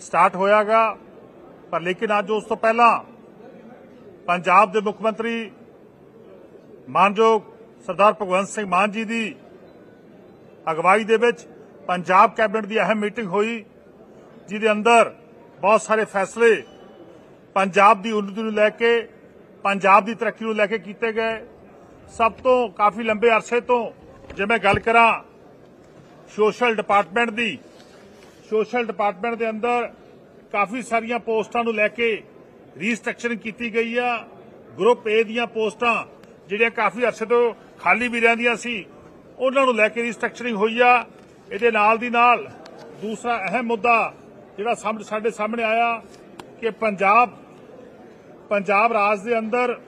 Start ਹੋਇਆਗਾ, ਪਰ ਲੇਕਿਨ ਅੱਜ ਉਸ ਤੋਂ ਪਹਿਲਾਂ ਪੰਜਾਬ ਦੇ ਮੁੱਖ ਮੰਤਰੀ ਮਾਨਯੋਗ ਸਰਦਾਰ ਭਗਵੰਤ ਸਿੰਘ ਮਾਨ ਜੀ ਦੀ ਅਗਵਾਈ ਦੇ ਵਿੱਚ ਪੰਜਾਬ ਕੈਬਨਿਟ ਦੀ ਅਹਿਮ ਮੀਟਿੰਗ ਹੋਈ, ਜਿਹਦੇ ਅੰਦਰ ਬਹੁਤ ਸਾਰੇ ਫੈਸਲੇ ਪੰਜਾਬ ਦੀ ਉન્નਤੀ ਨੂੰ ਲੈ ਕੇ, ਪੰਜਾਬ ਦੀ ਤਰੱਕੀ ਨੂੰ ਲੈ ਕੇ ਕੀਤੇ ਗਏ। ਸਭ ਤੋਂ ਕਾਫੀ ਲੰਬੇ ਅਰਸੇ ਤੋਂ ਜੇ ਮੈਂ ਗੱਲ ਕਰਾਂ ਸੋਸ਼ਲ ਡਿਪਾਰਟਮੈਂਟ ਦੀ ਸੋਸ਼ਲ ਡਿਪਾਰਟਮੈਂਟ ਦੇ ਅੰਦਰ ਕਾਫੀ ਸਾਰੀਆਂ ਪੋਸਟਾਂ ਨੂੰ ਲੈ ਕੇ ਰੀਸਟ੍ਰਕਚਰਿੰਗ ਕੀਤੀ ਗਈ ਆ। ਗਰੁੱਪ ਏ ਦੀਆਂ ਪੋਸਟਾਂ, ਜਿਹੜੀਆਂ ਕਾਫੀ ਅਰਸੇ ਤੋਂ ਖਾਲੀ ਵੀ ਰਹਿੰਦੀਆਂ ਸੀ, ਉਹਨਾਂ ਨੂੰ ਲੈ ਕੇ ਰੀਸਟ੍ਰਕਚਰਿੰਗ ਹੋਈ ਆ। ਇਹਦੇ ਨਾਲ ਦੀ ਨਾਲ ਦੂਸਰਾ ਅਹਿਮ ਮੁੱਦਾ ਜਿਹੜਾ ਸਾਡੇ ਸਾਹਮਣੇ ਆਇਆ ਕਿ ਪੰਜਾਬ ਪੰਜਾਬ ਰਾਜ ਦੇ ਅੰਦਰ,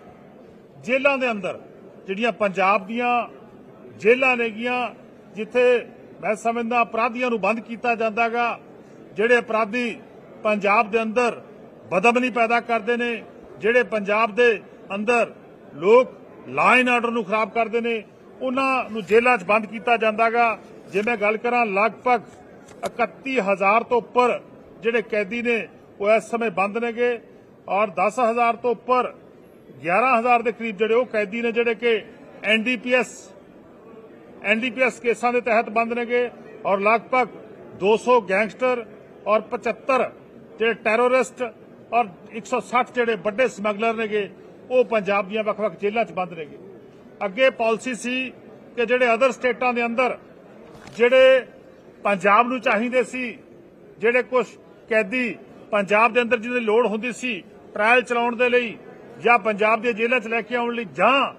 ਜੇਲ੍ਹਾਂ ਦੇ ਅੰਦਰ ਜਿਹੜੀਆਂ ਪੰਜਾਬ ਦੀਆਂ ਜੇਲ੍ਹਾਂ ਨੇਗੀਆਂ, ਜਿੱਥੇ ਮੈਂ ਸਮਝਦਾ ਅਪਰਾਧੀਆਂ ਨੂੰ ਬੰਦ ਕੀਤਾ ਜਾਂਦਾਗਾ, ਜਿਹੜੇ ਅਪਰਾਧੀ ਪੰਜਾਬ ਦੇ ਅੰਦਰ ਬਦਬਨੀ ਪੈਦਾ ਕਰਦੇ ਨੇ, ਜਿਹੜੇ ਪੰਜਾਬ ਦੇ ਅੰਦਰ ਲੋਕ ਲਾਈਨ ਆਰਡਰ ਨੂੰ ਖਰਾਬ ਕਰਦੇ ਨੇ, ਉਹਨਾਂ ਨੂੰ ਜੇਲ੍ਹਾਂ 'ਚ ਬੰਦ ਕੀਤਾ ਜਾਂਦਾਗਾ। ਜੇ ਮੈਂ ਗੱਲ ਕਰਾਂ ਲਗਭਗ 31000 ਤੋਂ ਉੱਪਰ ਜਿਹੜੇ ਕੈਦੀ ਨੇ, ਉਹ ਇਸ ਸਮੇਂ ਬੰਦ ਨੇਗੇ ਔਰ 10000 ਤੋਂ ਉੱਪਰ 11000 ਦੇ ਕਰੀਬ ਜਿਹੜੇ ਉਹ ਕੈਦੀ ਨੇ, ਜਿਹੜੇ ਕਿ ਐਨਡੀਪੀਐਸ ਐਨਡੀਪੀਐਸ ਕੇਸਾਂ ਦੇ ਤਹਿਤ ਬੰਦ ਨੇਗੇ ਔਰ ਲਗਭਗ 200 ਗੈਂਗਸਟਰ ਔਰ 75 ਜਿਹੜੇ ਟੈਰੋਰਿਸਟ ਔਰ 160 ਜਿਹੜੇ ਵੱਡੇ ਸਮਗਲਰ ਨੇਗੇ, ਉਹ ਪੰਜਾਬ ਦੀਆਂ ਵੱਖ-ਵੱਖ ਜੇਲ੍ਹਾਂ 'ਚ ਬੰਦ ਨੇਗੇ। ਅੱਗੇ ਪਾਲਿਸੀ ਸੀ ਕਿ ਜਿਹੜੇ ਅਦਰ ਸਟੇਟਾਂ ਦੇ ਅੰਦਰ ਜਿਹੜੇ ਪੰਜਾਬ ਨੂੰ ਚਾਹੀਦੇ ਸੀ, ਜਿਹੜੇ ਕੁਝ ਕੈਦੀ ਪੰਜਾਬ ਦੇ ਅੰਦਰ ਜਿਹਦੀ ਲੋੜ ਹੁੰਦੀ ਸੀ ਟ੍ਰਾਇਲ ਚਲਾਉਣ ਦੇ ਲਈ ਜਾਂ ਪੰਜਾਬ ਦੀਆਂ ਜੇਲ੍ਹਾਂ 'ਚ ਲੈ ਕੇ ਆਉਣ ਲਈ ਜਾਂ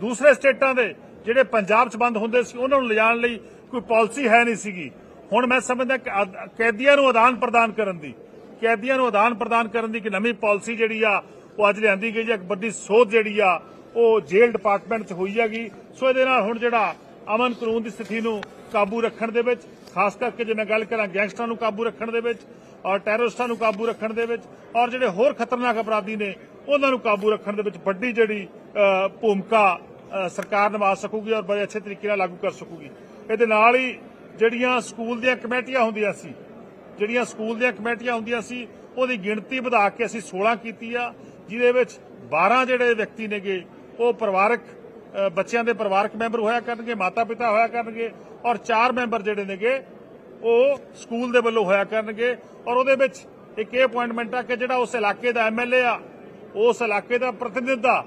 ਦੂਸਰੇ ਸਟੇਟਾਂ ਦੇ ਜਿਹੜੇ ਪੰਜਾਬ 'ਚ ਬੰਦ ਹੁੰਦੇ ਸੀ, ਉਹਨਾਂ ਨੂੰ ਲਿਜਾਣ ਲਈ ਕੋਈ ਪਾਲਿਸੀ ਹੈ ਨਹੀਂ ਸੀਗੀ। ਹੁਣ ਮੈਂ ਸਮਝਦਾ ਕਿ ਕੈਦੀਆਂ ਨੂੰ ਆਦਾਨ ਪ੍ਰਦਾਨ ਕਰਨ ਦੀ, ਕੈਦੀਆਂ ਨੂੰ ਆਦਾਨ ਪ੍ਰਦਾਨ ਕਰਨ ਦੀ ਇੱਕ ਨਵੀਂ ਪਾਲਿਸੀ ਜਿਹੜੀ ਆ, ਉਹ ਅੱਜ ਲਿਆਂਦੀ ਗਈ ਹੈ। ਇੱਕ ਵੱਡੀ ਸੋਧ ਜਿਹੜੀ ਆ, ਉਹ ਜੇਲ੍ਹ ਡਿਪਾਰਟਮੈਂਟ 'ਚ ਹੋਈ ਹੈਗੀ। ਸੋ ਇਹਦੇ ਨਾਲ ਹੁਣ ਜਿਹੜਾ ਅਮਨ ਕਾਨੂੰਨ ਦੀ ਸਥਿਤੀ ਨੂੰ ਕਾਬੂ ਰੱਖਣ ਦੇ ਵਿੱਚ, ਖਾਸ ਕਰਕੇ ਜੇ ਮੈਂ ਗੱਲ ਕਰਾਂ ਗੈਂਗਸਟਰਾਂ ਨੂੰ ਕਾਬੂ ਰੱਖਣ ਦੇ ਵਿੱਚ ਔਰ ਟੈਰਰਿਸਟਾਂ ਨੂੰ ਕਾਬੂ ਰੱਖਣ ਦੇ ਵਿੱਚ ਔਰ ਜਿਹੜੇ ਹੋਰ ਖਤਰਨਾਕ ਅਪਰਾਧੀ ਨੇ, ਉਹਨਾਂ ਨੂੰ ਕਾਬੂ ਰੱਖਣ ਦੇ ਵਿੱਚ ਵੱਡੀ ਜਿਹੜੀ ਭੂਮਿਕਾ ਸਰਕਾਰ ਨਿਭਾ ਸਕੂਗੀ ਔਰ ਬੜੇ ਅੱਛੇ ਤਰੀਕੇ ਨਾਲ ਲਾਗੂ ਕਰ ਸਕੂਗੀ। ਇਹਦੇ ਨਾਲ ਹੀ ਜਿਹੜੀਆਂ ਸਕੂਲ ਦੀਆਂ ਕਮੇਟੀਆਂ ਹੁੰਦੀਆਂ ਸੀ, ਜਿਹੜੀਆਂ ਸਕੂਲ ਦੀਆਂ ਕਮੇਟੀਆਂ ਹੁੰਦੀਆਂ ਸੀ, ਉਹਦੀ ਗਿਣਤੀ ਵਧਾ ਕੇ ਅਸੀਂ 16 ਕੀਤੀ ਆ, ਜਿਹਦੇ ਵਿੱਚ 12 ਜਿਹੜੇ ਵਿਅਕਤੀ ਨੇਗੇ, ਉਹ ਪਰਿਵਾਰਕ ਬੱਚਿਆਂ ਦੇ ਪਰਿਵਾਰਕ ਮੈਂਬਰ ਹੋਇਆ ਕਰਨਗੇ ਮਾਤਾ ਪਿਤਾ ਹੋਇਆ ਕਰਨਗੇ, ਔਰ 4 ਮੈਂਬਰ ਜਿਹੜੇ ਨੇਗੇ, ਉਹ ਸਕੂਲ ਦੇ ਵੱਲੋਂ ਹੋਇਆ ਕਰਨਗੇ, ਔਰ ਉਹਦੇ ਵਿੱਚ ਇੱਕ ਇਹ ਅਪਾਇੰਟਮੈਂਟ ਆ ਕਿ ਜਿਹੜਾ ਉਸ ਇਲਾਕੇ ਦਾ ਐਮਐਲਏ ਆ, ਉਸ ਇਲਾਕੇ ਦਾ ਪ੍ਰਤੀਨਿਧ ਆ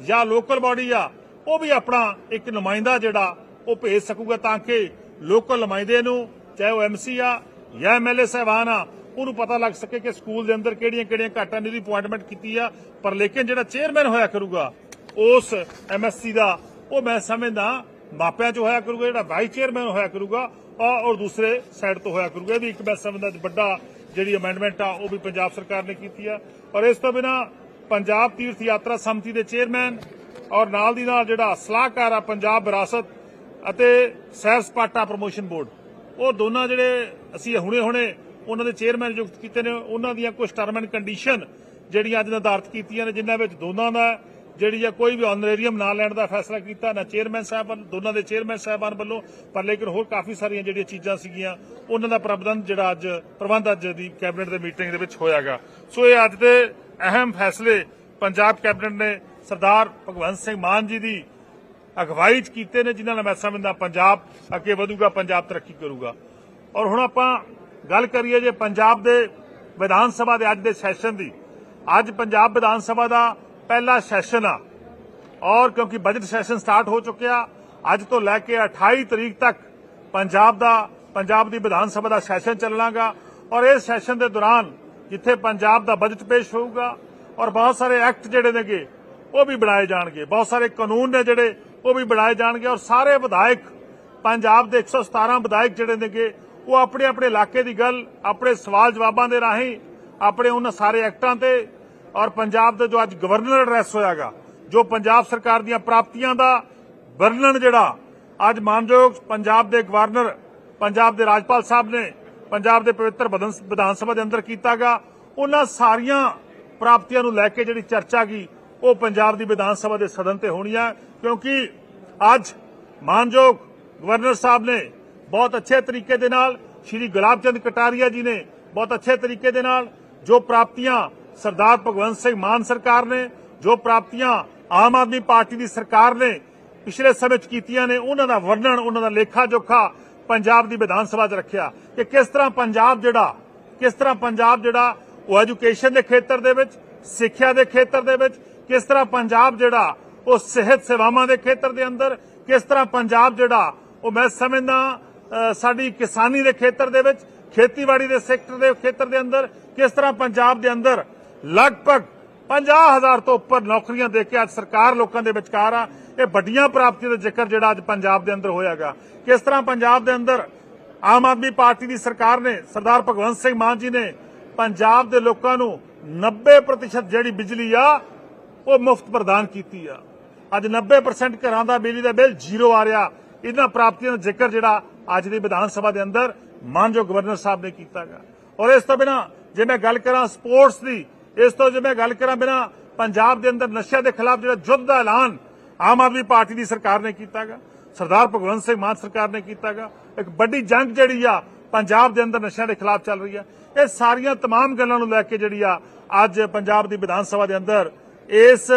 ਜਾਂ ਲੋਕਲ ਬਾਡੀ ਆ, ਉਹ ਵੀ ਆਪਣਾ ਇੱਕ ਨੁਮਾਇੰਦਾ ਜਿਹੜਾ ਉਹ ਭੇਜ ਸਕੂਗਾ ਤਾਂ ਕਿ ਲੋਕਲ ਨੁਮਾਇੰਦੇ ਨੂੰ, ਚਾਹੇ ਉਹ ਐਮਸੀ ਆ ਜਾਂ ਐਮਐਲਏ ਸਾਹਿਬਾਨ ਆ, ਉਹਨੂੰ ਪਤਾ ਲੱਗ ਸਕੇ ਕਿ ਸਕੂਲ ਦੇ ਅੰਦਰ ਕਿਹੜੀਆਂ ਕਿਹੜੀਆਂ ਘਾਟਾਂ ਦੀ ਅਪਾਇੰਟਮੈਂਟ ਕੀਤੀ ਆ, ਪਰ ਲੇਕਿਨ ਜਿਹੜਾ ਚੇਅਰਮੈਨ ਹੋਇਆ ਕਰੂਗਾ, ਉਸ ਐਮਐਸਸੀ ਦਾ, ਉਹ ਮੈਂ ਸਮਝਦਾ ਮਾਪਿਆਂ ਚ ਹੋਇਆ ਕਰੂਗਾ, ਜਿਹੜਾ ਵਾਈਸ ਚੇਅਰਮੈਨ ਹੋਇਆ ਕਰੂਗਾ ਔਰ ਔਰ ਦੂਸਰੇ ਸਾਈਡ ਤੋਂ ਹੋਇਆ ਕਰੂਗਾ। ਇਹ ਵੀ ਇੱਕ ਮੈਂ ਸਮਝਦਾ ਵੱਡਾ ਜਿਹੜੀ ਅਮੈਂਡਮੈਂਟ ਆ, ਉਹ ਵੀ ਪੰਜਾਬ ਸਰਕਾਰ ਨੇ ਕੀਤੀ ਆ। ਔਰ ਇਸ ਤੋਂ ਬਿਨਾ ਪੰਜਾਬ ਤੀਰਥ ਯਾਤਰਾ ਸਮਿਤੀ ਦੇ ਚੇਅਰਮੈਨ ਔਰ ਨਾਲ ਦੀ ਨਾਲ ਜਿਹੜਾ ਸਲਾਹਕਾਰ ਆ ਪੰਜਾਬ ਵਿਰਾਸਤ ਅਤੇ ਸੈਰ ਸਪਾਟਾ ਪ੍ਰੋਮੋਸ਼ਨ ਬੋਰਡ, ਉਹ ਦੋਨਾਂ ਜਿਹੜੇ ਅਸੀਂ ਹੁਣੇ ਹੁਣੇ ਉਹਨਾਂ ਦੇ ਚੇਅਰਮੈਨ ਨਿਯੁਕਤ ਕੀਤੇ ਨੇ, ਉਹਨਾਂ ਦੀਆਂ ਕੁਝ ਟਰਮ ਐਂਡ ਕੰਡੀਸ਼ਨ ਜਿਹੜੀਆਂ ਅੱਜ ਨਿਰਧਾਰਤ ਕੀਤੀਆਂ ਨੇ, ਜਿਨ੍ਹਾਂ ਵਿੱਚ ਦੋਨਾਂ ਦਾ ਜਿਹੜੀ ਆ ਕੋਈ ਵੀ ਆਨਰੇਰੀਅਮ ਨਾ ਲੈਣ ਦਾ ਫੈਸਲਾ ਕੀਤਾ, ਨਾ ਚੇਅਰਮੈਨ ਸਾਹਿਬ ਦੋਨਾਂ ਦੇ ਚੇਅਰਮੈਨ ਸਾਹਿਬਾਨ ਵੱਲੋਂ, ਪਰ ਲੇਕਿਨ ਹੋਰ ਕਾਫੀ ਸਾਰੀਆਂ ਜਿਹੜੀਆਂ ਚੀਜ਼ਾਂ ਸੀਗੀਆਂ, ਉਹਨਾਂ ਦਾ ਪ੍ਰਬੰਧ ਜਿਹੜਾ ਅੱਜ ਪ੍ਰਬੰਧ ਅੱਜ ਦੀ ਕੈਬਨਿਟ ਦੇ ਮੀਟਿੰਗ ਦੇ ਵਿੱਚ ਹੋਇਆਗਾ। ਸੋ ਇਹ ਅੱਜ ਦੇ ਅਹਿਮ ਫੈਸਲੇ ਪੰਜਾਬ ਕੈਬਨਿਟ ਨੇ ਸਰਦਾਰ ਭਗਵੰਤ ਸਿੰਘ ਮਾਨ ਜੀ ਦੀ ਅਗਵਾਈ ਚ ਕੀਤੇ ਨੇ, ਜਿਨ੍ਹਾਂ ਨਾਲ ਮੈਂ ਸਮਝਦਾ ਪੰਜਾਬ ਅੱਗੇ ਵਧੂਗਾ, ਪੰਜਾਬ ਤਰੱਕੀ ਕਰੂਗਾ। ਔਰ ਹੁਣ ਆਪਾਂ ਗੱਲ ਕਰੀਏ ਜੇ ਪੰਜਾਬ ਦੇ ਵਿਧਾਨ ਸਭਾ ਦੇ ਅੱਜ ਦੇ ਸੈਸ਼ਨ ਦੀ। ਅੱਜ ਪੰਜਾਬ ਵਿਧਾਨ ਸਭਾ ਦਾ ਪਹਿਲਾ ਸੈਸ਼ਨ ਆ। ਔਰ ਕਿਉਂਕਿ ਬਜਟ ਸੈਸ਼ਨ ਸਟਾਰਟ ਹੋ ਚੁੱਕਿਆ, ਅੱਜ ਤੋਂ ਲੈ ਕੇ 28 ਤਰੀਕ ਤੱਕ ਪੰਜਾਬ ਦਾ, ਪੰਜਾਬ ਦੀ ਵਿਧਾਨ ਸਭਾ ਦਾ ਸੈਸ਼ਨ ਚੱਲਣਾਗਾ। ਔਰ ਇਸ ਸੈਸ਼ਨ ਦੇ ਦੌਰਾਨ ਜਿੱਥੇ ਪੰਜਾਬ ਦਾ ਬਜਟ ਪੇਸ਼ ਹੋਊਗਾ ਔਰ ਬਹੁਤ ਸਾਰੇ ਐਕਟ ਜਿਹੜੇ ਨੇਗੇ, ਉਹ ਵੀ ਬਣਾਏ ਜਾਣਗੇ। ਬਹੁਤ ਸਾਰੇ ਕਾਨੂੰਨ ਨੇ ਜਿਹੜੇ, ਉਹ ਵੀ ਬਣਾਏ ਜਾਣਗੇ ਔਰ ਸਾਰੇ ਵਿਧਾਇਕ, ਪੰਜਾਬ ਦੇ 117 ਵਿਧਾਇਕ ਜਿਹੜੇ ਨੇਗੇ, ਉਹ ਆਪਣੇ ਆਪਣੇ ਇਲਾਕੇ ਦੀ ਗੱਲ, ਆਪਣੇ ਸਵਾਲ ਜਵਾਬਾਂ ਦੇ ਰਾਹੀਂ, ਆਪਣੇ ਉਹਨਾਂ ਸਾਰੇ ਐਕਟਾਂ ਤੇ ਔਰ ਪੰਜਾਬ ਦਾ ਜੋ ਅੱਜ ਗਵਰਨਰ ਐਡਰੈਸ ਹੋਇਆਗਾ, ਜੋ ਪੰਜਾਬ ਸਰਕਾਰ ਦੀਆਂ ਪ੍ਰਾਪਤੀਆਂ ਦਾ ਵਰਣਨ ਜਿਹੜਾ, ਅੱਜ ਮਾਨਯੋਗ ਪੰਜਾਬ ਦੇ ਗਵਰਨਰ ਪੰਜਾਬ ਦੇ ਰਾਜਪਾਲ ਸਾਹਿਬ ਨੇ ਪੰਜਾਬ ਦੇ ਪਵਿੱਤਰ ਵਿਧਾਨ ਸਭਾ ਦੇ ਅੰਦਰ ਕੀਤਾਗਾ ਉਹਨਾਂ ਸਾਰੀਆਂ ਪ੍ਰਾਪਤੀਆਂ ਨੂੰ ਲੈ ਕੇ ਜਿਹੜੀ ਚਰਚਾ ਗਈ, ਉਹ ਪੰਜਾਬ ਦੀ ਵਿਧਾਨ ਸਭਾ ਦੇ ਸਦਨ ਤੇ ਹੋਣੀ ਆ, ਕਿਉਂਕਿ ਅੱਜ ਮਾਨਯੋਗ ਗਵਰਨਰ ਸਾਹਿਬ ਨੇ ਬਹੁਤ ਅੱਛੇ ਤਰੀਕੇ ਦੇ ਨਾਲ ਸ਼੍ਰੀ ਗੁਲਾਬ ਚੰਦ ਕਟਾਰੀਆ ਜੀ ਨੇ ਬਹੁਤ ਅੱਛੇ ਤਰੀਕੇ ਦੇ ਨਾਲ ਜੋ ਪ੍ਰਾਪਤੀਆਂ ਸਰਦਾਰ ਭਗਵੰਤ ਸਿੰਘ ਮਾਨ ਸਰਕਾਰ ਨੇ, ਜੋ ਪ੍ਰਾਪਤੀਆਂ ਆਮ ਆਦਮੀ ਪਾਰਟੀ ਦੀ ਸਰਕਾਰ ਨੇ ਪਿਛਲੇ ਸਮੇਂ 'ਚ ਕੀਤੀਆਂ ਨੇ, ਉਹਨਾਂ ਦਾ ਵਰਣਨ, ਉਹਨਾਂ ਦਾ ਲੇਖਾ ਜੋਖਾ ਪੰਜਾਬ ਦੀ ਵਿਧਾਨ ਸਭਾ 'ਚ ਰੱਖਿਆ ਕਿ ਕਿਸ ਤਰ੍ਹਾਂ ਪੰਜਾਬ ਜਿਹੜਾ, ਕਿਸ ਤਰ੍ਹਾਂ ਪੰਜਾਬ ਜਿਹੜਾ ਉਹ ਐਜੂਕੇਸ਼ਨ ਦੇ ਖੇਤਰ ਦੇ ਵਿੱਚ, ਸਿੱਖਿਆ ਦੇ ਖੇਤਰ ਦੇ ਵਿੱਚ, ਕਿਸ ਤਰ੍ਹਾਂ ਪੰਜਾਬ ਜਿਹੜਾ ਉਹ ਸਿਹਤ ਸੇਵਾਵਾਂ ਦੇ ਖੇਤਰ ਦੇ ਅੰਦਰ, ਕਿਸ ਤਰ੍ਹਾਂ ਪੰਜਾਬ ਜਿਹੜਾ ਉਹ ਮੈਂ ਸਮਝਦਾ ਸਾਡੀ ਕਿਸਾਨੀ ਦੇ ਖੇਤਰ ਦੇ ਵਿੱਚ, ਖੇਤੀਬਾੜੀ ਦੇ ਸੈਕਟਰ ਦੇ ਖੇਤਰ ਦੇ ਅੰਦਰ, ਕਿਸ ਤਰ੍ਹਾਂ ਪੰਜਾਬ ਦੇ ਅੰਦਰ ਲਗਭਗ 50000 ਤੋਂ ਉੱਪਰ ਨੌਕਰੀਆਂ ਦੇ ਕੇ ਅੱਜ ਸਰਕਾਰ ਲੋਕਾਂ ਦੇ ਵਿਚਕਾਰ ਆ। ਇਹ ਵੱਡੀਆਂ ਪ੍ਰਾਪਤੀਆਂ ਦਾ ਜ਼ਿਕਰ ਜਿਹੜਾ ਅੱਜ ਪੰਜਾਬ ਦੇ ਅੰਦਰ ਹੋਇਆਗਾ ਕਿਸ ਤਰ੍ਹਾਂ ਪੰਜਾਬ ਦੇ ਅੰਦਰ ਆਮ ਆਦਮੀ ਪਾਰਟੀ ਦੀ ਸਰਕਾਰ ਨੇ, ਸਰਦਾਰ ਭਗਵੰਤ ਸਿੰਘ ਮਾਨ ਜੀ ਨੇ ਪੰਜਾਬ ਦੇ ਲੋਕਾਂ ਨੂੰ 90% ਜਿਹੜੀ ਬਿਜਲੀ ਆ, ਉਹ ਮੁਫਤ ਪ੍ਰਦਾਨ ਕੀਤੀ ਆ। ਅੱਜ 90% ਘਰਾਂ ਦਾ ਬਿਜਲੀ ਦਾ ਬਿੱਲ ਜ਼ੀਰੋ ਆ ਰਿਹਾ। ਇਹਨਾਂ ਪ੍ਰਾਪਤੀਆਂ ਦਾ ਜ਼ਿਕਰ ਜਿਹੜਾ ਅੱਜ ਦੀ ਵਿਧਾਨ ਸਭਾ ਦੇ ਅੰਦਰ ਮਾਨਯੋਗ ਗਵਰਨਰ ਸਾਹਿਬ ਨੇ ਕੀਤਾਗਾ ਔਰ ਇਸ ਤੋਂ ਬਿਨਾ ਜੇ ਮੈਂ ਗੱਲ ਕਰਾਂ ਸਪੋਰਟਸ ਦੀ ਇਸ ਤੋਂ ਜੇ ਮੈਂ ਗੱਲ ਕਰਾਂ ਬਿਨਾ ਪੰਜਾਬ ਦੇ ਅੰਦਰ ਨਸ਼ਿਆਂ ਦੇ ਖਿਲਾਫ ਜਿਹੜਾ ਯੁੱਧ ਦਾ ਐਲਾਨ ਆਮ ਆਦਮੀ ਪਾਰਟੀ ਦੀ ਸਰਕਾਰ ਨੇ ਕੀਤਾਗਾ ਸਰਦਾਰ ਭਗਵੰਤ ਸਿੰਘ ਮਾਨ ਸਰਕਾਰ ਨੇ ਕੀਤਾਗਾ ਇੱਕ ਵੱਡੀ ਜੰਗ ਜਿਹੜੀ ਆ ਪੰਜਾਬ ਦੇ ਅੰਦਰ ਨਸ਼ਿਆਂ ਦੇ ਖਿਲਾਫ ਚੱਲ ਰਹੀ ਆ ਇਹ ਸਾਰੀਆਂ तमाम ਗੱਲਾਂ ਨੂੰ ਲੈ ਕੇ ਜਿਹੜੀ ਆ ਅੱਜ ਪੰਜਾਬ ਦੀ ਵਿਧਾਨ ਸਭਾ ਦੇ ਅੰਦਰ ਇਸ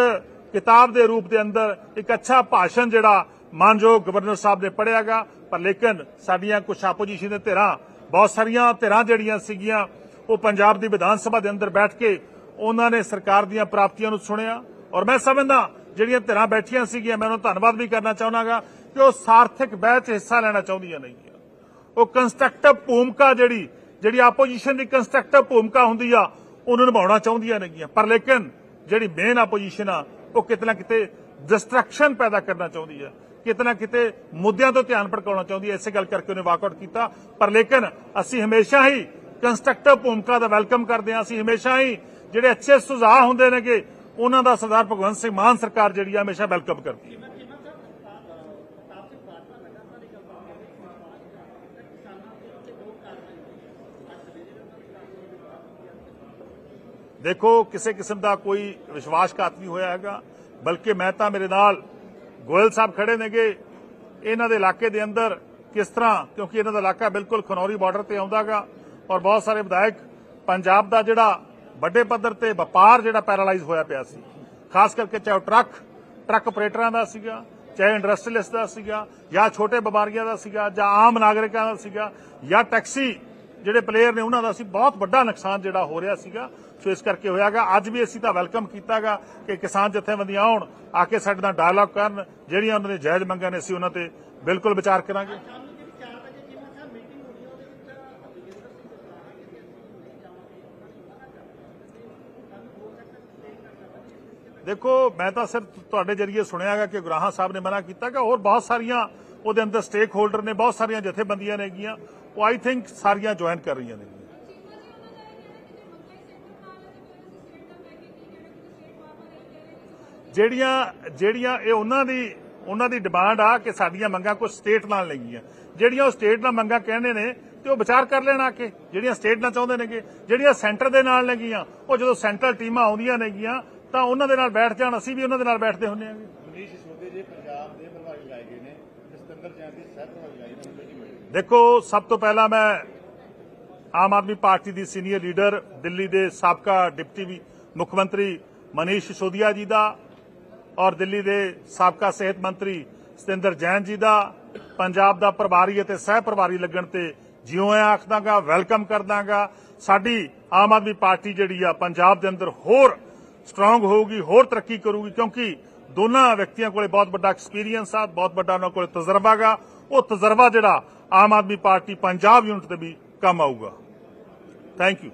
ਕਿਤਾਬ ਦੇ ਰੂਪ ਦੇ ਅੰਦਰ ਇੱਕ ਅੱਛਾ ਭਾਸ਼ਣ ਜਿਹੜਾ ਮਾਨਯੋਗ ਗਵਰਨਰ ਸਾਹਿਬ ਨੇ ਪੜਿਆਗਾ ਪਰ ਲੇਕਿਨ ਸਾਡੀਆਂ ਕੁਝ ਆਪੋਜੀਸ਼ਨ ਦੇ ਧਿਰਾਂ ਬਹੁਤ ਸਾਰੀਆਂ ਧਿਰਾਂ ਜਿਹੜੀਆਂ ਸੀਗੀਆਂ ਉਹ ਪੰਜਾਬ ਦੀ ਵਿਧਾਨ ਸਭਾ ਦੇ ਅੰਦਰ ਬੈਠ ਕੇ ਉਹਨਾਂ ਨੇ ਸਰਕਾਰ ਦੀਆਂ ਪ੍ਰਾਪਤੀਆਂ ਨੂੰ ਸੁਣਿਆ ਔਰ ਮੈਂ ਸਮਝਦਾ ਜਿਹੜੀਆਂ ਧਿਰਾਂ ਬੈਠੀਆਂ ਸੀਗੀਆਂ, ਮੈਂ ਉਹਨਾਂ ਦਾ ਧੰਨਵਾਦ ਵੀ ਕਰਨਾ ਚਾਹੁੰਦਾਗਾ ਕਿ ਉਹ ਸਾਰਥਿਕ ਬਹਿ 'ਚ ਹਿੱਸਾ ਲੈਣਾ ਚਾਹੁੰਦੀਆਂ ਨਹੀਂ ਉਹ ਕੰਸਟਰਕਟਿਵ ਭੂਮਿਕਾ ਜਿਹੜੀ ਜਿਹੜੀ ਆਪੋਜੀਸ਼ਨ ਦੀ ਕੰਸਟਰਕਟਿਵ ਭੂਮਿਕਾ ਹੁੰਦੀ ਆ, ਉਹਨੂੰ ਨਿਭਾਉਣਾ ਚਾਹੁੰਦੀਆਂ ਨੇਗੀਆਂ। ਪਰ ਲੇਕਿਨ ਜਿਹੜੀ ਮੇਨ ਆਪੋਜੀਸ਼ਨ ਆ, ਉਹ ਕਿਤੇ ਨਾ ਕਿਤੇ ਡਿਸਟਰੈਕਸ਼ਨ ਪੈਦਾ ਕਰਨਾ ਚਾਹੁੰਦੀ ਆ। ਕਿਤੇ ਨਾ ਕਿਤੇ ਮੁੱਦਿਆਂ ਤੋਂ ਧਿਆਨ ਭਟਕਾਉਣਾ ਚਾਹੁੰਦੀ ਹੈ ਇਸੇ ਗੱਲ ਕਰਕੇ ਉਹਨੇ ਵਾਕਆਊਟ ਕੀਤਾ। ਪਰ ਲੇਕਿਨ ਅਸੀਂ ਹਮੇਸ਼ਾ ਹੀ ਕੰਸਟਰਕਟਿਵ ਭੂਮਿਕਾ ਦਾ ਵੈਲਕਮ ਕਰਦੇ ਹਾਂ। ਅਸੀਂ ਹਮੇਸ਼ਾ ਹੀ ਜਿਹੜੇ ਅੱਛੇ ਸੁਝਾਅ ਹੁੰਦੇ ਨੇਗੇ ਉਹਨਾਂ ਦਾ ਸਰਦਾਰ ਭਗਵੰਤ ਸਿੰਘ ਮਾਨ ਸਰਕਾਰ ਜਿਹੜੀ ਆ ਹਮੇਸ਼ਾ ਵੈਲਕਮ ਕਰਦੀ ਹੈ। ਦੇਖੋ, ਕਿਸੇ ਕਿਸਮ ਦਾ ਕੋਈ ਵਿਸ਼ਵਾਸਘਾਤ ਨਹੀਂ ਹੋਇਆ ਹੈਗਾ, ਬਲਕਿ ਮੈਂ ਤਾਂ ਮੇਰੇ ਨਾਲ ਗੋਇਲ ਸਾਹਿਬ ਖੜੇ ਨੇਗੇ ਇਹਨਾਂ ਦੇ ਇਲਾਕੇ ਦੇ ਅੰਦਰ ਕਿਸ ਤਰ੍ਹਾਂ, ਕਿਉਂਕਿ ਇਹਨਾਂ ਦਾ ਇਲਾਕਾ ਬਿਲਕੁਲ ਖਨੌਰੀ ਬਾਰਡਰ ਤੇ ਆਉਂਦਾਗਾ ਔਰ ਬਹੁਤ ਸਾਰੇ ਵਿਧਾਇਕ ਪੰਜਾਬ ਦਾ ਜਿਹੜਾ ਵੱਡੇ ਪੱਧਰ ਤੇ ਵਪਾਰ ਜਿਹੜਾ ਪੈਰਾਲਾਈਜ਼ ਹੋਇਆ ਪਿਆ ਸੀ। ਖਾਸ ਕਰਕੇ ਚਾਹੇ ਉਹ ਟਰੱਕ ਟਰੱਕ ਆਪਰੇਟਰਾਂ ਦਾ ਸੀਗਾ, ਚਾਹੇ ਇੰਡਸਟਰੀਅਲਿਸਟ ਦਾ ਸੀਗਾ, ਜਾਂ ਛੋਟੇ ਵਪਾਰੀਆਂ ਦਾ ਸੀਗਾ, ਜਾਂ ਆਮ ਨਾਗਰਿਕਾਂ ਦਾ ਸੀਗਾ, ਜਾਂ ਟੈਕਸੀ ਜਿਹੜੇ ਪਲੇਅਰ ਨੇ ਉਹਨਾਂ ਦਾ ਸੀ, ਬਹੁਤ ਵੱਡਾ ਨੁਕਸਾਨ ਜਿਹੜਾ ਹੋ ਰਿਹਾ ਸੀਗਾ। ਸੋ ਇਸ ਕਰਕੇ ਹੋਇਆਗਾ ਅੱਜ ਵੀ ਅਸੀਂ ਤਾਂ ਵੈਲਕਮ ਕੀਤਾਗਾ ਕਿ ਕਿਸਾਨ ਜਥੇਬੰਦੀਆਂ ਆਉਣ, ਆ ਕੇ ਸਾਡੇ ਨਾਲ ਡਾਇਲਾਗ ਕਰਨ, ਜਿਹੜੀਆਂ ਉਹਨਾਂ ਦੇ ਜਾਇਜ਼ ਮੰਗਾਂ ਨੇ, ਅਸੀਂ ਉਹਨਾਂ ਤੇ ਬਿਲਕੁਲ ਵਿਚਾਰ ਕਰਾਂਗੇ। ਦੇਖੋ, ਮੈਂ ਤਾਂ ਸਿਰਫ ਤੁਹਾਡੇ ਜਰੀਏ ਸੁਣਿਆਗਾ ਕਿ ਗੁਰਾਹਾਂ ਸਾਹਿਬ ਨੇ ਮਨਾ ਕੀਤਾ ਕਿ ਹੋਰ ਬਹੁਤ ਸਾਰੀਆਂ ਉਹਦੇ ਅੰਦਰ ਸਟੇਕ ਹੋਲਡਰ ਨੇ, ਬਹੁਤ ਸਾਰੀਆਂ ਜਥੇਬੰਦੀਆਂ ਨੇਗੀਆਂ ਉਹ ਆਈ ਥਿੰਕ ਸਾਰੀਆਂ ਜੁਆਇਨ ਕਰ ਰਹੀਆਂ ਨੇ ਜਿਹੜੀਆਂ ਜਿਹੜੀਆਂ ਇਹ ਉਹਨਾਂ ਦੀ ਉਹਨਾਂ ਦੀ ਡਿਮਾਂਡ ਆ ਕਿ ਸਾਡੀਆਂ ਮੰਗਾਂ ਕੋਈ ਸਟੇਟ ਨਾਲ ਲੱਗੀਆਂ ਜਿਹੜੀਆਂ ਉਹ ਸਟੇਟ ਨਾਲ ਮੰਗਾਂ ਕਹਿੰਦੇ ਨੇ ਤੇ ਉਹ ਵਿਚਾਰ ਕਰ ਲੈਣ ਆ ਕੇ। ਜਿਹੜੀਆਂ ਸਟੇਟ ਨਾਲ ਚਾਹੁੰਦੇ ਨੇਗੇ, ਜਿਹੜੀਆਂ ਸੈਂਟਰ ਦੇ ਨਾਲ ਨੇਗੀਆਂ ਉਹ ਜਦੋਂ ਸੈਂਟਰਲ ਟੀਮਾਂ ਆਉਂਦੀਆਂ ਨੇਗੀਆਂ ਤਾਂ ਉਹਨਾਂ ਦੇ ਨਾਲ ਬੈਠ ਜਾਣ ਅਸੀਂ ਵੀ ਉਹਨਾਂ ਦੇ ਨਾਲ ਬੈਠਦੇ ਹੁੰਦੇ ਆਂਗੇ ਮਨੀਸ਼ ਸਿਸੋਦੇ ਜੀ ਪੰਜਾਬ ਦੇ ਪ੍ਰਭਾਰੀ ਲਾਏ ਗਏ ਨੇ। ਜਸਤਿੰਦਰ ਜੈਨ ਦੀ ਸਹਿਤ ਪ੍ਰਭਾਰੀ ਲਾਈ ਨੇ ਦੇਖੋ ਸਭ ਤੋਂ ਪਹਿਲਾਂ ਮੈਂ ਆਮ ਆਦਮੀ ਪਾਰਟੀ ਦੀ ਸੀਨੀਅਰ ਲੀਡਰ ਦਿੱਲੀ ਦੇ ਸਾਬਕਾ ਡਿਪਟੀ ਵੀ ਮੁੱਖ ਮੰਤਰੀ ਮਨੀਸ਼ ਸਿਸੋਦੀਆ ਜੀ ਦਾ ਔਰ ਦਿੱਲੀ ਦੇ ਸਾਬਕਾ ਸਿਹਤ ਮੰਤਰੀ ਸਤਿੰਦਰ ਜੈਨ ਜੀ ਦਾ ਪੰਜਾਬ ਦਾ ਪ੍ਰਭਾਰੀ ਅਤੇ ਸਹਿ ਪ੍ਰਭਾਰੀ ਲੱਗਣ ਤੇ ਜਿਉਂ ਆ ਆਖਦਾਗਾ ਵੈਲਕਮ ਕਰਦਾਗਾ। ਸਾਡੀ ਆਮ ਆਦਮੀ ਪਾਰਟੀ ਜਿਹੜੀ ਆ ਪੰਜਾਬ ਦੇ ਅੰਦਰ ਹੋਰ ਸਟਰੋਂਗ ਹੋਊਗੀ, ਹੋਰ ਤਰੱਕੀ ਕਰੂਗੀ, ਕਿਉਂਕਿ ਦੋਨਾਂ ਵਿਅਕਤੀਆਂ ਕੋਲੇ ਬਹੁਤ ਵੱਡਾ ਐਕਸਪੀਰੀਅੰਸ ਆ, ਬਹੁਤ ਵੱਡਾ ਉਹਨਾਂ ਕੋਲੇ ਤਜਰਬਾ ਗਾ। ਉਹ ਤਜਰਬਾ ਜਿਹੜਾ ਆਮ ਆਦਮੀ ਪਾਰਟੀ ਪੰਜਾਬ ਯੂਨਿਟ ਤੇ ਵੀ ਕੰਮ ਆਊਗਾ। Thank you